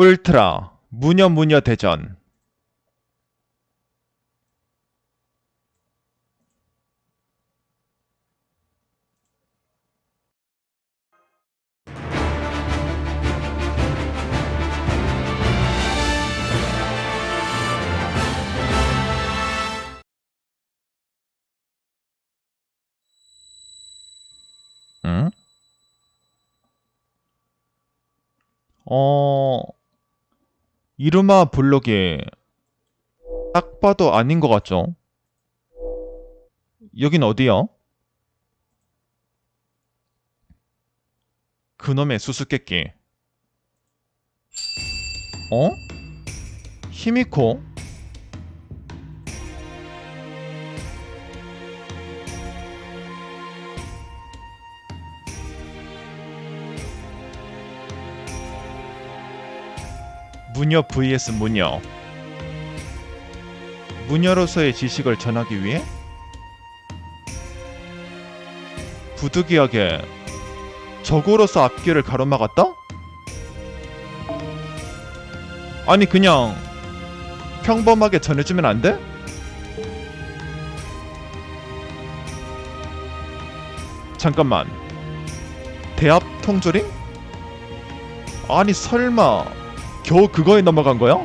울트라 무녀 무녀 대전 응? 어... 이르마 블록이 딱 봐도 아닌 것 같죠? 여긴 어디야? 그놈의 수수께끼. 어? 히미코? 무녀 vs 무녀. 무녀로서의 지식을 전하기 위해 부득이하게 적으로서 앞길을 가로막았다? 아니 그냥 평범하게 전해주면 안 돼? 잠깐만 대합 통조림? 아니 설마 겨우 그거에 넘어간 거야?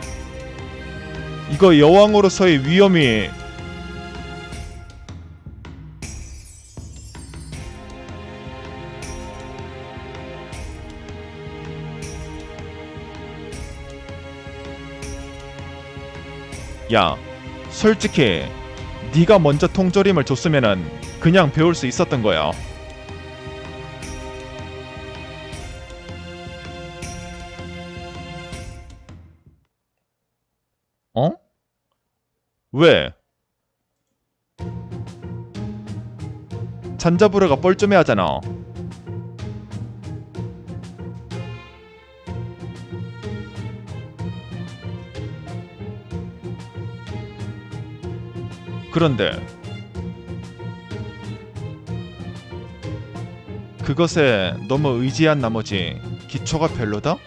이거 여왕으로서의 위험이 야 솔직히 네가 먼저 통조림을 줬으면은 그냥 배울 수 있었던 거야 어? 왜? 잔자부르가 뻘쭘해하잖아. 그런데 그것에 너무 의지한 나머지 기초가 별로다?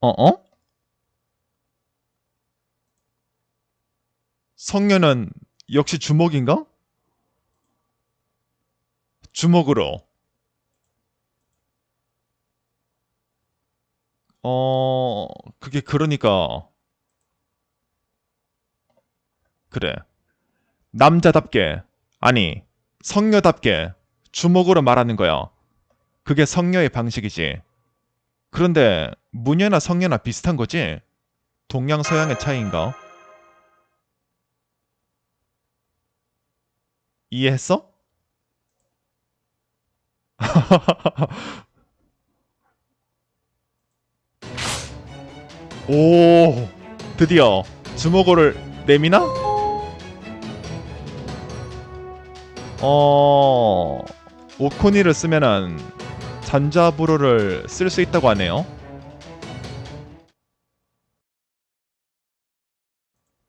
어, 어? 성녀는 역시 주먹인가? 주먹으로. 어, 그게 그러니까. 그래. 남자답게, 아니, 성녀답게 주먹으로 말하는 거야. 그게 성녀의 방식이지. 그런데 무녀나 성녀나 비슷한 거지? 동양 서양의 차이인가? 이해했어? 오, 드디어 주먹을 내미나? 어, 오코니를 쓰면은 잔자부로를 쓸 수 있다고 하네요.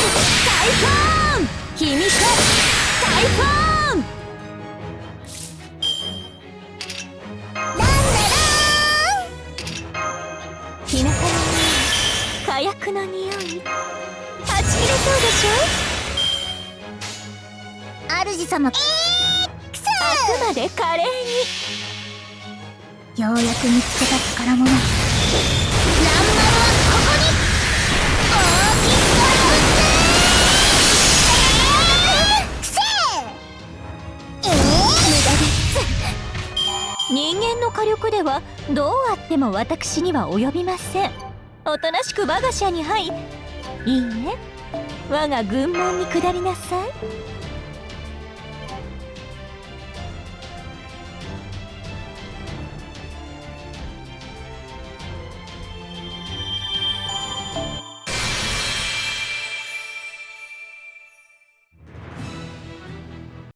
イフォーム秘密タイフーン。ララン日向の火薬の匂いはち切れそうでしょ主様あくまで華麗にようやく見つけた宝物も私には及びません。おとなしく我が社に入いいえ我が軍門に下りなさい。